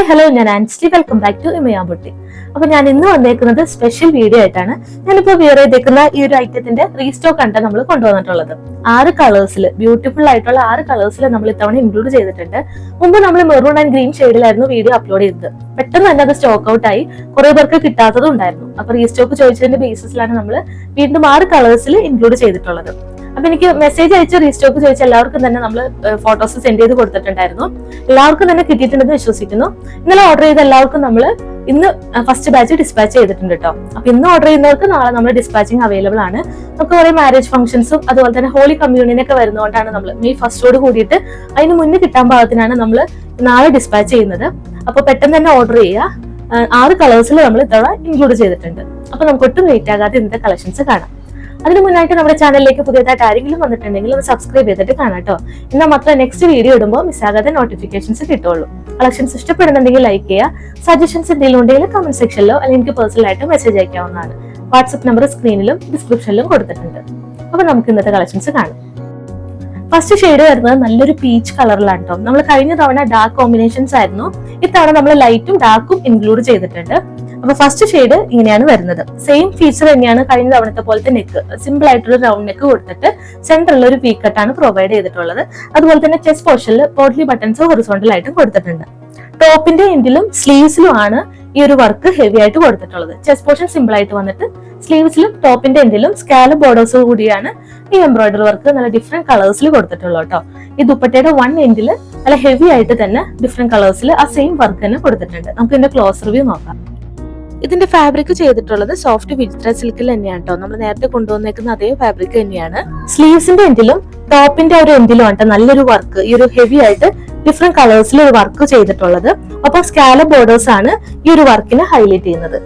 Hi hello ഞാൻ Ansty. Welcome back to ഇമയാമ്പുട്ടി. അപ്പൊ ഞാൻ ഇന്ന് വന്നേക്കുന്നത് സ്പെഷ്യൽ വീഡിയോ ആയിട്ടാണ്. ഞാനിപ്പോ വിയർ ചെയ്തേക്കുന്ന ഈ ഒരു ഐറ്റത്തിന്റെ റീസ്റ്റോക്ക് ആണ് നമ്മൾ കൊണ്ടുവന്നിട്ടുള്ളത്. ആറ് കളേഴ്സിൽ ബ്യൂട്ടിഫുൾ ആയിട്ടുള്ള ആറ് കളേഴ്സിൽ നമ്മൾ ഇത്തവണ ഇൻക്ലൂഡ് ചെയ്തിട്ടുണ്ട്. മുമ്പ് നമ്മൾ മെറൂൺ ആൻഡ് ഗ്രീൻ ഷെയ്ഡിലായിരുന്നു വീഡിയോ അപ്ലോഡ് ചെയ്തത്. പെട്ടെന്ന് തന്നെ അത് സ്റ്റോക്ക് ഔട്ട് ആയി. കുറെ പേർക്ക് കിട്ടാത്തതും ഉണ്ടായിരുന്നു. അപ്പൊ റീസ്റ്റോക്ക് ചോദിച്ചതിന്റെ ബേസിസിലാണ് നമ്മൾ വീണ്ടും ആറ് കളേഴ്സിൽ ഇൻക്ലൂഡ് ചെയ്തിട്ടുള്ളത്. അപ്പൊ എനിക്ക് മെസ്സേജ് അയച്ച് റീസ്റ്റോക്ക് ചോദിച്ച എല്ലാവർക്കും തന്നെ നമ്മൾ ഫോട്ടോസ് സെൻഡ് ചെയ്ത് കൊടുത്തിട്ടുണ്ടായിരുന്നു. എല്ലാവർക്കും തന്നെ കിട്ടിയിട്ടുണ്ടെന്ന് വിശ്വസിക്കുന്നു. ഇന്നലെ ഓർഡർ ചെയ്ത എല്ലാവർക്കും നമ്മൾ ഇന്ന് ഫസ്റ്റ് ബാച്ച് ഡിസ്പാച്ച് ചെയ്തിട്ടുണ്ട് കേട്ടോ അപ്പൊ ഇന്ന് ഓർഡർ ചെയ്യുന്നവർക്ക് നാളെ നമ്മൾ ഡിസ്പാച്ചിങ് അവൈലബിൾ ആണ്. നമുക്ക് കുറെ മാരേജ് ഫംഗ്ഷൻസും അതുപോലെ തന്നെ ഹോളി കമ്മ്യൂണിനൊക്കെ വരുന്നതുകൊണ്ടാണ് നമ്മൾ മെയ് ഫസ്റ്റോട് കൂടിയിട്ട് അതിന് മുന്നേ കിട്ടാൻ പാകത്തിനാണ് നമ്മൾ നാളെ ഡിസ്പാച്ച് ചെയ്യുന്നത്. അപ്പൊ പെട്ടെന്ന് തന്നെ ഓർഡർ ചെയ്യുക ആറ് കളേഴ്സിൽ നമ്മൾ ഇത്തവണ ഇൻക്ലൂഡ് ചെയ്തിട്ടുണ്ട്. അപ്പൊ നമുക്ക് ഒട്ടും വെയിറ്റ് ആകാതെ ഇന്നത്തെ കളക്ഷൻസ് കാണാം. അതിന് മുന്നായിട്ട് നമ്മുടെ ചാനലിലേക്ക് പുതിയതായിട്ട് ആരെങ്കിലും വന്നിട്ടുണ്ടെങ്കിൽ ഒന്ന് സബ്സ്ക്രൈബ് ചെയ്തിട്ട് കാണാം കേട്ടോ. എന്നാൽ മാത്രമേ നെക്സ്റ്റ് വീഡിയോ ഇടുമ്പോൾ മിസ്സാകാതെ നോട്ടിഫിക്കേഷൻസ് കിട്ടുള്ളൂ കളക്ഷൻസ് ഇഷ്ടപ്പെടുന്നുണ്ടെങ്കിൽ ലൈക്ക് ചെയ്യുക സജഷൻസ് എന്തെങ്കിലും ഉണ്ടെങ്കിൽ കമന്റ് സെക്ഷനിലോ അല്ലെങ്കിൽ എനിക്ക് പേഴ്സണൽ ആയിട്ട് മെസ്സേജ് അയക്കാവുന്നതാണ്. വാട്സ്ആപ്പ് നമ്പർ സ്ക്രീനിലും ഡിസ്ക്രിപ്ഷനിലും കൊടുത്തിട്ടുണ്ട്. അപ്പൊ നമുക്ക് ഇന്നത്തെ കളക്ഷൻസ് കാണാം. ഫസ്റ്റ് ഷെയ്ഡ് വരുന്നത് നല്ലൊരു പീച്ച് കളറിലാണ് കേട്ടോ. നമ്മൾ കഴിഞ്ഞ തവണ ഡാർക്ക് കോമ്പിനേഷൻസ് ആയിരുന്നു. ഇത്തവണ നമ്മൾ ലൈറ്റും ഡാർക്കും ഇൻക്ലൂഡ് ചെയ്തിട്ടുണ്ട്. അപ്പൊ ഫസ്റ്റ് ഷെയ്ഡ് ഇങ്ങനെയാണ് വരുന്നത്. സെയിം ഫീച്ചർ തന്നെയാണ് കഴിഞ്ഞ തവണത്തെ പോലത്തെ നെക്ക് സിമ്പിൾ ആയിട്ടുള്ള റൗണ്ട് നെക്ക് കൊടുത്തിട്ട് സെന്ററിൽ ഒരു പീ കട്ടാണ് പ്രൊവൈഡ് ചെയ്തിട്ടുള്ളത്. അതുപോലെ തന്നെ ചെസ്റ്റ് പോർഷനിൽ പോട്ട്ലി ബട്ടൺസ് ഹൊറിസോണ്ടൽ ആയിട്ടും കൊടുത്തിട്ടുണ്ട്. ടോപ്പിന്റെ എൻഡിലും സ്ലീവ്സിലും ആണ് ഈ ഒരു വർക്ക് ഹെവി ആയിട്ട് കൊടുത്തിട്ടുള്ളത്. ചെസ്റ്റ് പോർഷൻ സിമ്പിൾ ആയിട്ട് വന്നിട്ട് സ്ലീവ്സിലും ടോപ്പിന്റെ എൻഡിലും സ്കാലം ബോർഡേഴ്സ് കൂടിയാണ് ഈ എംബ്രോയിഡറി വർക്ക് നല്ല ഡിഫറെന്റ് കളേഴ്സിൽ കൊടുത്തിട്ടുള്ളൂ കേട്ടോ ഈ ദുപ്പട്ടയുടെ വൺ എൻഡിൽ നല്ല ഹെവി ആയിട്ട് തന്നെ ഡിഫറെന്റ് കളേഴ്സിൽ ആ സെയിം വർക്ക് തന്നെ കൊടുത്തിട്ടുണ്ട്. നമുക്ക് ഇതിന്റെ ക്ലോസ് റിവ്യൂ നോക്കാം. ഇതിന്റെ ഫാബ്രിക് ചെയ്തിട്ടുള്ളത് സോഫ്റ്റ് വിൽത്ര സിൽക്കിൽ തന്നെയാണ് കേട്ടോ നമ്മൾ നേരത്തെ കൊണ്ടുവന്നേക്കുന്ന അതേ ഫാബ്രിക് തന്നെയാണ്. സ്ലീവ്സിന്റെ എൻഡിലും ടോപ്പിന്റെ ഒരു എൻഡിലും ആണ് നല്ലൊരു വർക്ക് ഈ ഒരു ഹെവി ആയിട്ട് ഡിഫറെന്റ് കളേഴ്സിൽ ഒരു വർക്ക് ചെയ്തിട്ടുള്ളത്. അപ്പോൾ സ്കാല ബോർഡേഴ്സ് ആണ് ഈ ഒരു വർക്കിനെ ഹൈലൈറ്റ് ചെയ്യുന്നത്.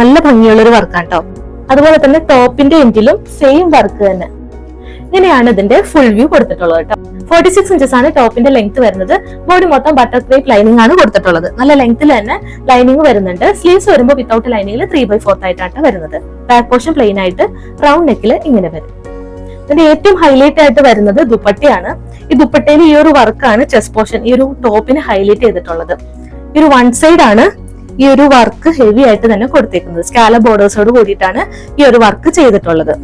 നല്ല ഭംഗിയുള്ള ഒരു വർക്കാണ് കേട്ടോ അതുപോലെ തന്നെ ടോപ്പിന്റെ എൻഡിലും സെയിം വർക്ക് തന്നെ. ഇങ്ങനെയാണ് ഇതിന്റെ ഫുൾ വ്യൂ കൊടുത്തിട്ടുള്ളത് കേട്ടോ. ഫോർട്ടി സിക്സ് ഇഞ്ചസ് ആണ് ടോപ്പിന്റെ ലെങ്ത് വരുന്നത്. ബോഡി മൊത്തം ബട്ടർ ക്രേപ്പ് ലൈനിങ് ആണ് കൊടുത്തിട്ടുള്ളത്. നല്ല ലെങ്ത്തിൽ തന്നെ ലൈനിങ് വരുന്നുണ്ട്. സ്ലീവ്സ് വരുമ്പോൾ വിത്തൗട്ട് ലൈനിങ്ങിൽ ത്രീ ബൈ ഫോർത്ത് ആയിട്ടാണ് വരുന്നത്. ബാക്ക് പോർഷൻ പ്ലെയിൻ ആയിട്ട് റൗണ്ട് നെക്കിൽ ഇങ്ങനെ വരും. ഇതിന്റെ ഏറ്റവും ഹൈലൈറ്റ് ആയിട്ട് വരുന്നത് ദുപ്പട്ടയാണ്. ഈ ദുപ്പട്ടയിൽ ഈ ഒരു വർക്കാണ് ചെസ്റ്റ് പോർഷൻ ഈ ഒരു ടോപ്പിന് ഹൈലൈറ്റ് ചെയ്തിട്ടുള്ളത്. ഈ ഒരു വൺ സൈഡ് ആണ് ഈ ഒരു വർക്ക് ഹെവി ആയിട്ട് തന്നെ കൊടുത്തേക്കുന്നത്. സ്കാല ബോർഡേഴ്സോട് കൂടിയിട്ടാണ് ഈ ഒരു വർക്ക് ചെയ്തിട്ടുള്ളത്.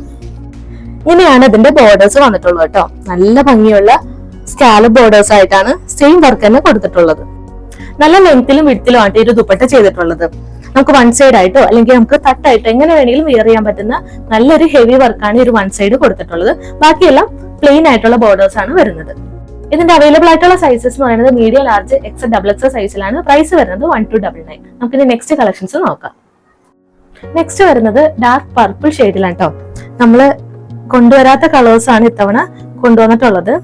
ഇങ്ങനെയാണ് ഇതിന്റെ ബോർഡേഴ്സ് വന്നിട്ടുള്ളത് കേട്ടോ. നല്ല ഭംഗിയുള്ള സ്കാലപ്പ് ബോർഡേഴ്സ് ആയിട്ടാണ് സെയിം വർക്ക് തന്നെ കൊടുത്തിട്ടുള്ളത്. നല്ല ലെങ്ത്തിലും വിടുത്തിലും ആയിട്ട് ഒരു ദുപ്പട്ട ചെയ്തിട്ടുള്ളത്. നമുക്ക് വൺ സൈഡ് ആയിട്ടോ അല്ലെങ്കിൽ നമുക്ക് തട്ടായിട്ടോ എങ്ങനെ വേണമെങ്കിലും വിയർ ചെയ്യാൻ പറ്റുന്ന നല്ലൊരു ഹെവി വർക്കാണ് ഈ ഒരു വൺ സൈഡ് കൊടുത്തിട്ടുള്ളത്. ബാക്കിയെല്ലാം പ്ലെയിൻ ആയിട്ടുള്ള ബോർഡേഴ്സ് ആണ് വരുന്നത്. ഇതിന്റെ അവൈലബിൾ ആയിട്ടുള്ള സൈസസ് എന്ന് പറയുന്നത് medium large X double X സൈസിലാണ് പ്രൈസ് വരുന്നത് വൺ ടു ഡബിൾ നയൻ നമുക്ക് നെക്സ്റ്റ് കളക്ഷൻസ് നോക്കാം. നെക്സ്റ്റ് വരുന്നത് ഡാർക്ക് പർപ്പിൾ ഷെയ്ഡിലാണ് കേട്ടോ. നമ്മൾ കൊണ്ടുവരാത്ത കളേഴ്സ് ആണ് ഇത്തവണ കൊണ്ടുവന്നിട്ടുള്ളത്.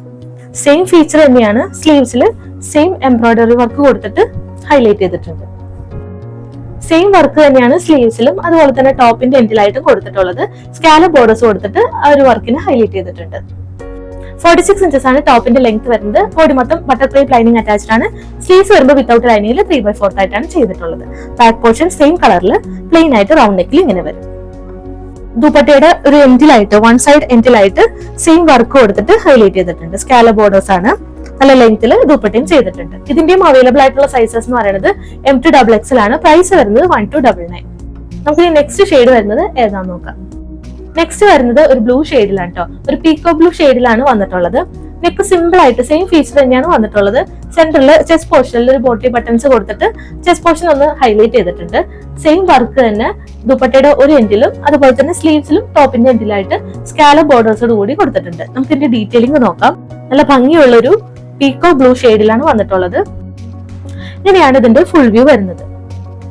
സെയിം ഫീച്ചർ തന്നെയാണ് സ്ലീവ്സിൽ സെയിം എംബ്രോയിഡറി വർക്ക് കൊടുത്തിട്ട് ഹൈലൈറ്റ് ചെയ്തിട്ടുണ്ട്. സെയിം വർക്ക് തന്നെയാണ് സ്ലീവ്സിലും അതുപോലെ തന്നെ ടോപ്പിന്റെ എൻഡിലായിട്ടും കൊടുത്തിട്ടുള്ളത്. സ്കാല ബോർഡേഴ്സ് കൊടുത്തിട്ട് ആ ഒരു വർക്കിന് ഹൈലൈറ്റ് ചെയ്തിട്ടുണ്ട്. ഫോർട്ടി സിക്സ് ഇഞ്ചസ് ആണ് ടോപ്പിന്റെ ലെങ്ത് വരുന്നത്. ബോഡി മൊത്തം ബട്ടർ ക്രേപ്പ് ലൈനിങ് അറ്റാച്ച്ഡ് ആണ്. സ്ലീവ്സ് വരുമ്പോൾ വിത്തൗട്ട് ലൈനിങ്ങിൽ ത്രീ ബൈ ഫോർത്ത് ആയിട്ടാണ് ചെയ്തിട്ടുള്ളത്. ബാക്ക് പോർഷൻ സെയിം കളറിൽ പ്ലെയിൻ ആയിട്ട് റൗണ്ട് നെക്കിൽ ഇങ്ങനെ വരും. ദുപ്പട്ടയുടെ ഒരു എൻഡിലായിട്ട് വൺ സൈഡ് എൻഡിലായിട്ട് സെയിം വർക്ക് കൊടുത്തിട്ട് ഹൈലൈറ്റ് ചെയ്തിട്ടുണ്ട്. സ്കാല ബോർഡേഴ്സ് ആണ്. നല്ല ലെങ്ത്തിൽ ദുപ്പട്ടയും ചെയ്തിട്ടുണ്ട്. ഇതിന്റെയും അവൈലബിൾ ആയിട്ടുള്ള സൈസസ് എന്ന് പറയുന്നത് എം ടു ഡബിൾ എക്സൽ ആണ് പ്രൈസ് വരുന്നത് വൺ ടു ഡബിൾ നയൻ നമുക്ക് നെക്സ്റ്റ് ഷെയ്ഡ് വരുന്നത് ഏതാന്ന് നോക്കാം. നെക്സ്റ്റ് വരുന്നത് ഒരു ബ്ലൂ ഷെയ്ഡിലാണ് കേട്ടോ ഒരു പീക്കോ ബ്ലൂ ഷെയ്ഡിലാണ് വന്നിട്ടുള്ളത്. നെക്ക് സിമ്പിൾ ആയിട്ട് സെയിം ഫീച്ചർ തന്നെയാണ് വന്നിട്ടുള്ളത്. സെന്ററിൽ ചെസ്റ്റ് പോർഷനിൽ ഒരു ബോട്ടി ബട്ടൺസ് കൊടുത്തിട്ട് ചെസ്റ്റ് പോർഷൻ ഒന്ന് ഹൈലൈറ്റ് ചെയ്തിട്ടുണ്ട്. സെയിം വർക്ക് തന്നെ ദുപ്പട്ടയുടെ ഒരു എൻഡിലും അതുപോലെ തന്നെ സ്ലീവ്സിലും ടോപ്പിന്റെ എൻഡിലായിട്ട് സ്കാല ബോർഡേഴ്സോട് കൂടി കൊടുത്തിട്ടുണ്ട്. നമുക്ക് ഇതിന്റെ ഡീറ്റെയിലിംഗ് നോക്കാം. നല്ല ഭംഗിയുള്ള ഒരു പീക്കോ ബ്ലൂ ഷെയ്ഡിലാണ് വന്നിട്ടുള്ളത്. ഇങ്ങനെയാണ് ഇതിന്റെ ഫുൾ വ്യൂ വരുന്നത്.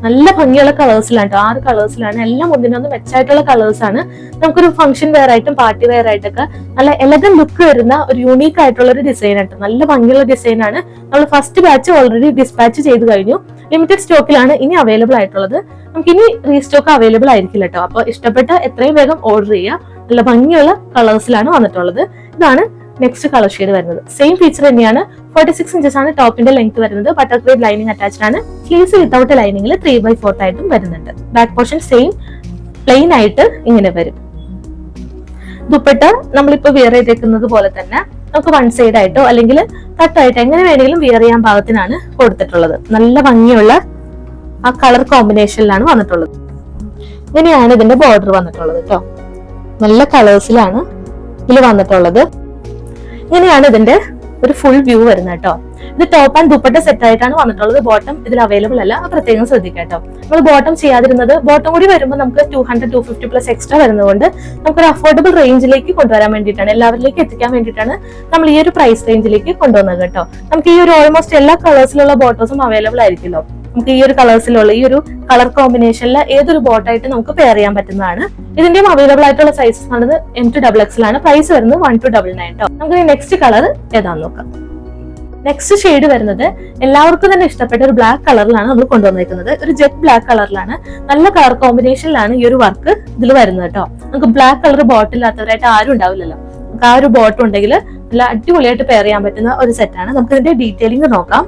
നല്ല ഭംഗിയുള്ള കളേഴ്സിലാണ് ആറ് കളേഴ്സിലാണ് എല്ലാം ഒന്നിനൊന്ന് മെച്ചായിട്ടുള്ള കളേഴ്സ് ആണ് നമുക്കൊരു ഫംഗ്ഷൻ വെയർ ആയിട്ടും പാർട്ടി വെയർ ആയിട്ടൊക്കെ നല്ല എലഗൻ ലുക്ക് വരുന്ന ഒരു യൂണീക്ക് ആയിട്ടുള്ള ഒരു ഡിസൈൻ ആണ് നല്ല ഭംഗിയുള്ള ഡിസൈൻ ആണ്. നമ്മൾ ഫസ്റ്റ് ബാച്ച് ഓൾറെഡി ഡിസ്പാച്ച് ചെയ്ത് കഴിഞ്ഞു. ലിമിറ്റഡ് സ്റ്റോക്കിലാണ് ഇനി അവൈലബിൾ ആയിട്ടുള്ളത്. നമുക്ക് ഇനി റീസ്റ്റോക്ക് അവൈലബിൾ ആയിരിക്കില്ല കേട്ടോ അപ്പൊ ഇഷ്ടപ്പെട്ട എത്രയും വേഗം ഓർഡർ ചെയ്യുക നല്ല ഭംഗിയുള്ള കളേഴ്സിലാണ് വന്നിട്ടുള്ളത്. ഇതാണ് നെക്സ്റ്റ് കളർ ഷെയ്ഡ് വരുന്നത്. സെയിം ഫീച്ചർ തന്നെയാണ് ഫോർട്ടി സിക്സ് ഇഞ്ചസ് ആണ് ടോപ്പിന്റെ ലെങ്ത് വരുന്നത്. ബട്ടർ ലൈനിങ് അറ്റാച്ച്ഡ് ആണ്. സ്ലീവ്സ് വിത്തൗട്ട് ലൈനിങ്ങിൽ ത്രീ ബൈ ഫോർത്ത് ആയിട്ടും വരുന്നുണ്ട്. ബാക്ക് പോർഷൻ സെയിം പ്ലെയിൻ ആയിട്ട് ഇങ്ങനെ വരും. ദുപ്പട്ട നമ്മളിപ്പോ വിയർ ചെയ്തേക്കുന്നത് പോലെ തന്നെ നമുക്ക് വൺ സൈഡ് ആയിട്ടോ അല്ലെങ്കിൽ കട്ടായിട്ടോ എങ്ങനെ വേണമെങ്കിലും വിയർ ചെയ്യാൻ പാകത്തിനാണ് കൊടുത്തിട്ടുള്ളത്. നല്ല ഭംഗിയുള്ള ആ കളർ കോമ്പിനേഷനിലാണ് വന്നിട്ടുള്ളത്. ഇങ്ങനെയാണ് ഇതിന്റെ ബോർഡർ വന്നിട്ടുള്ളത് കേട്ടോ നല്ല കളേഴ്സിലാണ് ഇതിൽ വന്നിട്ടുള്ളത്. ഇങ്ങനെയാണ് ഇതിന്റെ ഒരു ഫുൾ വ്യൂ വരുന്നത് കേട്ടോ ഇത് ടോപ്പ് ആൻഡ് ദുപ്പട്ട സെറ്റ് ആയിട്ടാണ് വന്നിട്ടുള്ളത്. ബോട്ടം ഇതിൽ അവൈലബിൾ അല്ല. പ്രത്യേകം ശ്രദ്ധിക്കാട്ടോ നമ്മൾ ബോട്ടം ചെയ്യാതിരുന്നത് ബോട്ടം കൂടി വരുമ്പോൾ നമുക്ക് two hundred two fifty plus extra വരുന്നതുകൊണ്ട് നമുക്കൊരു അഫോർഡബിൾ റേഞ്ചിലേക്ക് കൊണ്ടുവരാൻ വേണ്ടിയിട്ടാണ് എല്ലാവരിലേക്ക് എത്തിക്കാൻ വേണ്ടിയിട്ടാണ് നമ്മൾ ഈ ഒരു പ്രൈസ് റേഞ്ചിലേക്ക് കൊണ്ടുവന്നത് കേട്ടോ നമുക്ക് ഈ ഒരു ഓൾമോസ്റ്റ് എല്ലാ കളേഴ്സിലുള്ള ബോട്ടോസും അവൈലബിൾ ആയിരിക്കുമല്ലോ. നമുക്ക് ഈ ഒരു കളേഴ്സിലുള്ള ഈ ഒരു കളർ കോമ്പിനേഷനിൽ ഏതൊരു ബോട്ടായിട്ട് നമുക്ക് പെയർ ചെയ്യാൻ പറ്റുന്നതാണ്. ഇതിന്റെയും അവൈലബിൾ ആയിട്ടുള്ള സൈസ് ആണത്. എം ടു ഡബിൾ എക്സിലാണ് പ്രൈസ് വരുന്നത് വൺ ടു ഡബിൾ നയൻ കേട്ടോ നമുക്ക് നെക്സ്റ്റ് കളർ ഏതാന്ന് നോക്കാം. നെക്സ്റ്റ് ഷെയ്ഡ് വരുന്നത് എല്ലാവർക്കും തന്നെ ഇഷ്ടപ്പെട്ട ഒരു ബ്ലാക്ക് കളറിലാണ് നമ്മൾ കൊണ്ടുവന്നിരിക്കുന്നത് ഒരു ജെറ്റ് ബ്ലാക്ക് കളറിലാണ് നല്ല കളർ കോമ്പിനേഷനിലാണ് ഈ ഒരു വർക്ക് ഇതിൽ വരുന്നത് കേട്ടോ നമുക്ക് ബ്ലാക്ക് കളർ ബോട്ടിൽ ഇല്ലാത്തവരായിട്ട് ആരും ഉണ്ടാവില്ലല്ലോ. നമുക്ക് ആ ഒരു ബോട്ട് ഉണ്ടെങ്കിൽ നല്ല അടിപൊളിയായിട്ട് പെയർ ചെയ്യാൻ പറ്റുന്ന ഒരു സെറ്റാണ് നമുക്ക് ഇതിന്റെ ഡീറ്റെയിലിംഗ് നോക്കാം.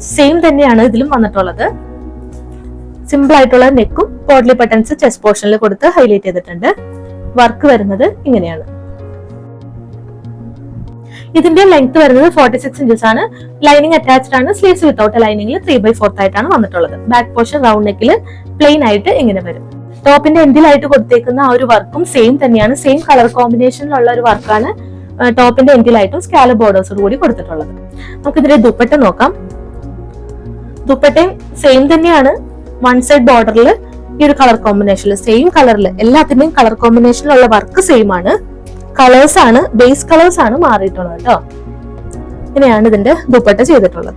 സെയിം തന്നെയാണ് ഇതിലും വന്നിട്ടുള്ളത്. സിമ്പിൾ ആയിട്ടുള്ള നെക്കും പോഡ്ലി ബട്ടൺസ് ചെസ്റ്റ് പോർഷനിൽ കൊടുത്ത് ഹൈലൈറ്റ് ചെയ്തിട്ടുണ്ട്. വർക്ക് വരുന്നത് ഇങ്ങനെയാണ്. ഇതിന്റെ ലെങ്ത് വരുന്നത് ഫോർട്ടി സിക്സ് ഇഞ്ചസ് ആണ്. ലൈനിങ് അറ്റാച്ച്ഡ് ആണ്. സ്ലീവ്സ് വിത്തൗട്ട് ലൈനിങ്ങിൽ ത്രീ ബൈ ഫോർത്ത് ആയിട്ടാണ് വന്നിട്ടുള്ളത്. ബാക്ക് പോർഷൻ റൗണ്ട് നെക്കിൽ പ്ലെയിൻ ആയിട്ട് ഇങ്ങനെ വരും. ടോപ്പിന്റെ എൻഡിലായിട്ട് കൊടുത്തേക്കുന്ന ആ ഒരു വർക്കും സെയിം തന്നെയാണ്. സെയിം കളർ കോമ്പിനേഷനിലുള്ള ഒരു വർക്കാണ് ടോപ്പിന്റെ എൻഡിലായിട്ടും സ്കാല ബോർഡേഴ്സോട് കൂടി കൊടുത്തിട്ടുള്ളത്. നമുക്ക് ഇതിന്റെ ദുപ്പട്ട നോക്കാം. ദുപ്പട്ടയും സെയിം തന്നെയാണ്. വൺ സൈഡ് ബോർഡറിൽ ഈ ഒരു കളർ കോമ്പിനേഷനിൽ സെയിം കളറിൽ എല്ലാത്തിന്റെയും കളർ കോമ്പിനേഷനിലുള്ള വർക്ക് സെയിം ആണ്. കളേഴ്സ് ആണ് ബേസ് കളേഴ്സ് ആണ് മാറിയിട്ടുള്ളത് കേട്ടോ ഇങ്ങനെയാണ് ഇതിന്റെ ദുപ്പട്ട ചെയ്തിട്ടുള്ളത്.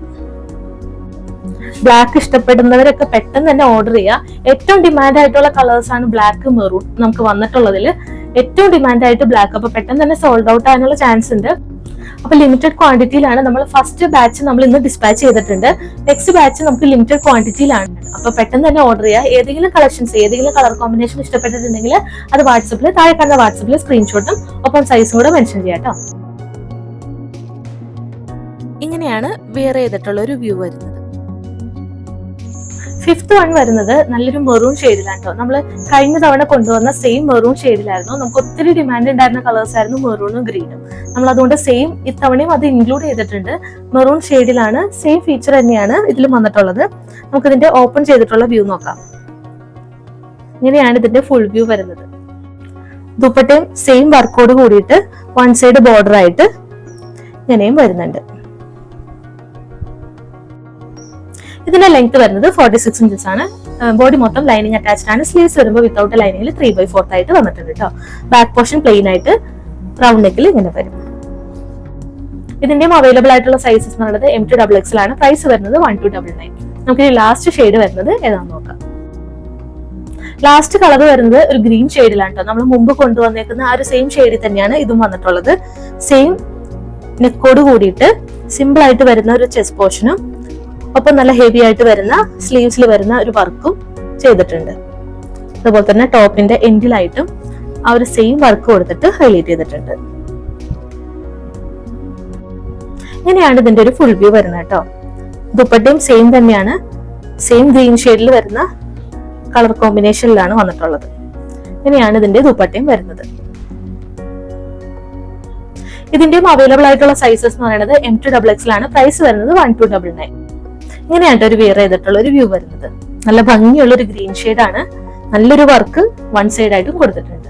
ബ്ലാക്ക് ഇഷ്ടപ്പെടുന്നവരൊക്കെ പെട്ടെന്ന് തന്നെ ഓർഡർ ചെയ്യുക ഏറ്റവും ഡിമാൻഡ് ആയിട്ടുള്ള കളേഴ്സ് ആണ് ബ്ലാക്ക് മെറൂൺ നമുക്ക് വന്നിട്ടുള്ളതിൽ ഏറ്റവും ഡിമാൻഡ് ആയിട്ട് ബ്ലാക്ക് അപ്പൊ പെട്ടെന്ന് തന്നെ സോൾഡ് ഔട്ട് ആകാനുള്ള ചാൻസ് ഉണ്ട്. അപ്പൊ ലിമിറ്റഡ് ക്വാണ്ടിറ്റിയിലാണ് നമ്മൾ ഫസ്റ്റ് ബാച്ച് നമ്മൾ ഇന്ന് ഡിസ്പാച്ച് ചെയ്തിട്ടുണ്ട്. നെക്സ്റ്റ് ബാച്ച് നമുക്ക് ലിമിറ്റഡ് ക്വാണ്ടിറ്റിയിലാണ് അപ്പൊ പെട്ടെന്ന് തന്നെ ഓർഡർ ചെയ്യുക ഏതെങ്കിലും കളക്ഷൻസ് ഏതെങ്കിലും കളർ കോമ്പിനേഷൻ ഇഷ്ടപ്പെട്ടിട്ടുണ്ടെങ്കിൽ അത് വാട്സപ്പിൽ താഴെ കാണുന്ന വാട്സപ്പിൽ സ്ക്രീൻഷോട്ടും ഒപ്പം സൈസും കൂടെ മെൻഷൻ ചെയ്യാം കേട്ടോ. ഇങ്ങനെയാണ് വെയർ ചെയ്തിട്ടുള്ള ഒരു വ്യൂ വരുന്നത്. ഫിഫ്ത്ത് വൺ വരുന്നത് നല്ലൊരു മെറൂൺ ഷെയ്ഡിലാണ് കേട്ടോ നമ്മൾ കഴിഞ്ഞ തവണ കൊണ്ടുവന്ന സെയിം മെറൂൺ ഷെയ്ഡിലായിരുന്നു. നമുക്ക് ഒത്തിരി ഡിമാൻഡ് ഉണ്ടായിരുന്ന കളേഴ്സ് ആയിരുന്നു മെറൂണും ഗ്രീനും. നമ്മൾ അതുകൊണ്ട് സെയിം ഇത്തവണയും അത് ഇൻക്ലൂഡ് ചെയ്തിട്ടുണ്ട്. മെറൂൺ ഷെയ്ഡിലാണ് സെയിം ഫീച്ചർ തന്നെയാണ് ഇതിൽ വന്നിട്ടുള്ളത്. നമുക്ക് ഇതിന്റെ ഓപ്പൺ ചെയ്തിട്ടുള്ള വ്യൂ നോക്കാം. ഇങ്ങനെയാണ് ഇതിന്റെ ഫുൾ വ്യൂ വരുന്നത്. ദുപ്പട്ടയും സെയിം വർക്കോട് കൂടിയിട്ട് വൺ സൈഡ് ബോർഡർ ആയിട്ട് ഇങ്ങനെയും വരുന്നുണ്ട്. ഇതിന്റെ ലെങ്ത് വരുന്നത് ഫോർട്ടി സിക്സ് ഇഞ്ചസ് ആണ് ബോഡി മൊത്തം ലൈനിങ് അറ്റാച്ച്ഡ് ആണ്. സ്ലീവ്സ് വരുമ്പോൾ വിത്തൗട്ട് ലൈനിങ്ങിൽ ത്രീ ബൈ ഫോർത്ത് ആയിട്ട് വന്നിട്ടുണ്ട് കേട്ടോ ബാക്ക് പോർഷൻ പ്ലെയിൻ ആയിട്ട് റൗണ്ട് നെക്കിൽ ഇങ്ങനെ വരും. ഇതിന്റെയും അവൈലബിൾ ആയിട്ടുള്ള സൈസസ് എന്ന് പറയുന്നത് എം ടു ഡബിൾ എക്സ് ആണ്. പ്രൈസ് വരുന്നത് വൺ ടു ഡബിൾ നയൻ നമുക്ക് ലാസ്റ്റ് ഷെയ്ഡ് വരുന്നത് ഏതാണെന്ന് നോക്കാം. ലാസ്റ്റ് കളർ വരുന്നത് ഒരു ഗ്രീൻ ഷെയ്ഡിലാണ് കേട്ടോ നമ്മൾ മുമ്പ് കൊണ്ടുവന്നേക്കുന്ന ആ ഒരു സെയിം ഷെയ്ഡിൽ തന്നെയാണ് ഇതും വന്നിട്ടുള്ളത്. സെയിം നെക്കോട് കൂടിയിട്ട് സിമ്പിൾ ആയിട്ട് വരുന്ന ഒരു ചെസ് പോർഷനും ഒപ്പം നല്ല ഹെവി ആയിട്ട് വരുന്ന സ്ലീവ്സിൽ വരുന്ന ഒരു വർക്കും ചെയ്തിട്ടുണ്ട്. അതുപോലെ തന്നെ ടോപ്പിന്റെ എൻഡിലായിട്ടും ആ ഒരു സെയിം വർക്ക് കൊടുത്തിട്ട് ഹൈലൈറ്റ് ചെയ്തിട്ടുണ്ട്. ഇങ്ങനെയാണ് ഇതിന്റെ ഒരു ഫുൾ വ്യൂ വരുന്നത് കേട്ടോ. ദുപ്പട്ടയും സെയിം തന്നെയാണ്. സെയിം ഗ്രീൻ ഷെയ്ഡിൽ വരുന്ന കളർ കോമ്പിനേഷനിലാണ് വന്നിട്ടുള്ളത്. ഇങ്ങനെയാണ് ഇതിന്റെ ദുപ്പട്ടയും വരുന്നത്. ഇതിന്റെയും അവൈലബിൾ ആയിട്ടുള്ള സൈസസ് എന്ന് പറയുന്നത് എം ടു ഡബിൾ എക്സിലാണ് പ്രൈസ് വരുന്നത് വൺ ടു ഡബിൾ നയൻ ഇങ്ങനെയാണ് ഒരു വിയർ ചെയ്തിട്ടുള്ള ഒരു വ്യൂ വരുന്നത്. നല്ല ഭംഗിയുള്ള ഒരു ഗ്രീൻ ആണ്. നല്ലൊരു വർക്ക് വൺ സൈഡ് ആയിട്ടും കൊടുത്തിട്ടുണ്ട്.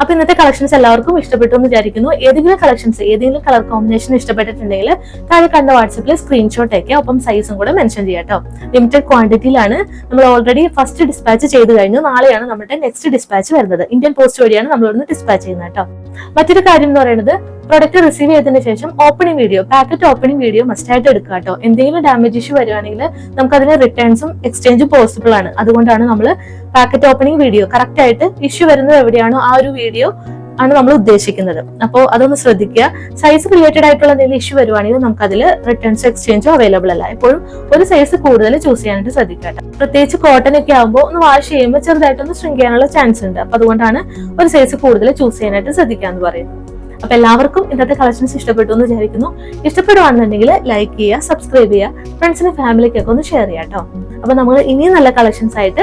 അപ്പൊ ഇന്നത്തെ കളക്ഷൻസ് എല്ലാവർക്കും ഇഷ്ടപ്പെട്ടു എന്ന് വിചാരിക്കുന്നു. ഏതെങ്കിലും കളക്ഷൻസ് ഏതെങ്കിലും കളർ കോമ്പിനേഷൻ ഇഷ്ടപ്പെട്ടിട്ടുണ്ടെങ്കിൽ താഴെ കണ്ട വാട്സപ്പിൽ സ്ക്രീൻഷോട്ട് ഒക്കെ ഒപ്പം സൈസും കൂടെ മെൻഷൻ ചെയ്യാട്ടോ ലിമിറ്റഡ് ക്വാണ്ടിറ്റിയിലാണ് നമ്മൾ ഓൾറെഡി ഫസ്റ്റ് ഡിസ്പാച്ച് ചെയ്ത് കഴിഞ്ഞു. നാളെയാണ് നമ്മുടെ നെക്സ്റ്റ് ഡിസ്പാച്ച് വരുന്നത്. ഇന്ത്യൻ പോസ്റ്റ് വഴിയാണ് നമ്മൾ ഡിസ്പാച്ച് ചെയ്യുന്നത് കേട്ടോ മറ്റൊരു കാര്യം എന്ന് പറയുന്നത് പ്രൊഡക്റ്റ് റിസീവ് ചെയ്തതിന് ശേഷം opening video packet opening video must ആയിട്ട് എടുക്കുക കേട്ടോ എന്തെങ്കിലും ഡാമേജ് ഇഷ്യൂ വരുവാണെങ്കിൽ നമുക്ക് അതിന് റിട്ടേൺസും എക്സ്ചേഞ്ചും പോസിബിൾ ആണ്. അതുകൊണ്ടാണ് നമ്മൾ പാക്കറ്റ് ഓപ്പണിംഗ് വീഡിയോ കറക്റ്റ് ആയിട്ട് ഇഷ്യൂ വരുന്നത് എവിടെയാണോ ആ ഒരു വീഡിയോ ആണ് നമ്മൾ ഉദ്ദേശിക്കുന്നത്. അപ്പോൾ അതൊന്ന് ശ്രദ്ധിക്കുക. സൈസ് റിലേറ്റഡ് ആയിട്ടുള്ള എന്തെങ്കിലും ഇഷ്യൂ വരുവാണെങ്കിൽ നമുക്ക് അതിൽ റിട്ടേൺസ് എക്സ്ചേഞ്ചോ അവൈലബിൾ അല്ല. എപ്പോഴും ഒരു സൈസ് കൂടുതൽ ചൂസ് ചെയ്യാനായിട്ട് ശ്രദ്ധിക്കട്ടെ പ്രത്യേകിച്ച് കോട്ടൺ ഒക്കെ ആകുമ്പോൾ ഒന്ന് വാഷ് ചെയ്യുമ്പോൾ ചെറുതായിട്ടൊന്ന് സ്ട്രിങ് ചെയ്യാനുള്ള ചാൻസ് ഉണ്ട്. അപ്പൊ അതുകൊണ്ടാണ് ഒരു സൈസ് കൂടുതൽ ചൂസ് ചെയ്യാനായിട്ട് ശ്രദ്ധിക്കുക എന്ന് പറയുന്നത്. അപ്പൊ എല്ലാവർക്കും ഇന്നത്തെ കളക്ഷൻസ് ഇഷ്ടപ്പെട്ടു എന്ന് വിചാരിക്കുന്നു. ഇഷ്ടപ്പെടുവാണെന്നുണ്ടെങ്കിൽ ലൈക്ക് ചെയ്യുക സബ്സ്ക്രൈബ് ചെയ്യുക ഫ്രണ്ട്സിനും ഫാമിലിക്കൊക്കെ ഒന്ന് ഷെയർ ചെയ്യാം കേട്ടോ. അപ്പൊ നമ്മൾ ഇനിയും നല്ല കളക്ഷൻസ് ആയിട്ട്